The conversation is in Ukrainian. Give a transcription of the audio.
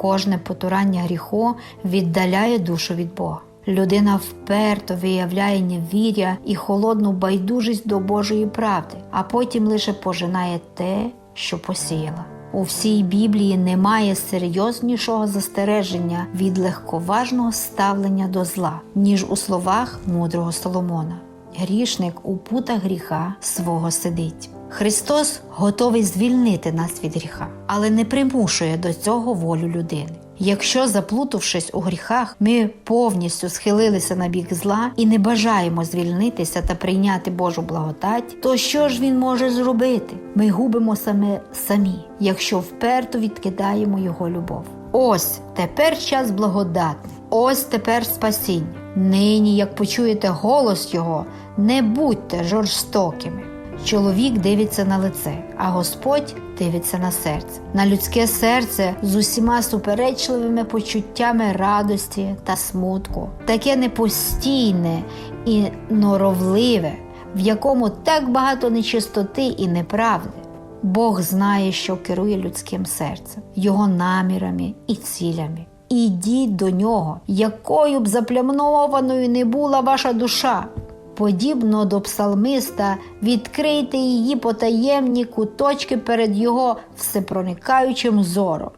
Кожне потурання гріху віддаляє душу від Бога. Людина вперто виявляє невір'я і холодну байдужість до Божої правди, а потім лише пожинає те, що посіяла. У всій Біблії немає серйознішого застереження від легковажного ставлення до зла, ніж у словах мудрого Соломона. Грішник у путах гріха свого сидить. Христос готовий звільнити нас від гріха, але не примушує до цього волю людини. Якщо, заплутавшись у гріхах, ми повністю схилилися на бік зла і не бажаємо звільнитися та прийняти Божу благодать, то що ж він може зробити? Ми губимо саме самі, якщо вперто відкидаємо його любов. Ось тепер час благодатний, ось тепер спасіння. Нині, як почуєте голос Його, не будьте жорстокими. Чоловік дивиться на лице, а Господь дивиться на серце, на людське серце з усіма суперечливими почуттями радості та смутку, таке непостійне і норовливе, в якому так багато нечистоти і неправди. Бог знає, що керує людським серцем, його намірами і цілями. Ідіть до нього, якою б заплямнованою не була ваша душа. Подібно до псалмиста, відкрийте її потаємні куточки перед його всепроникаючим зором.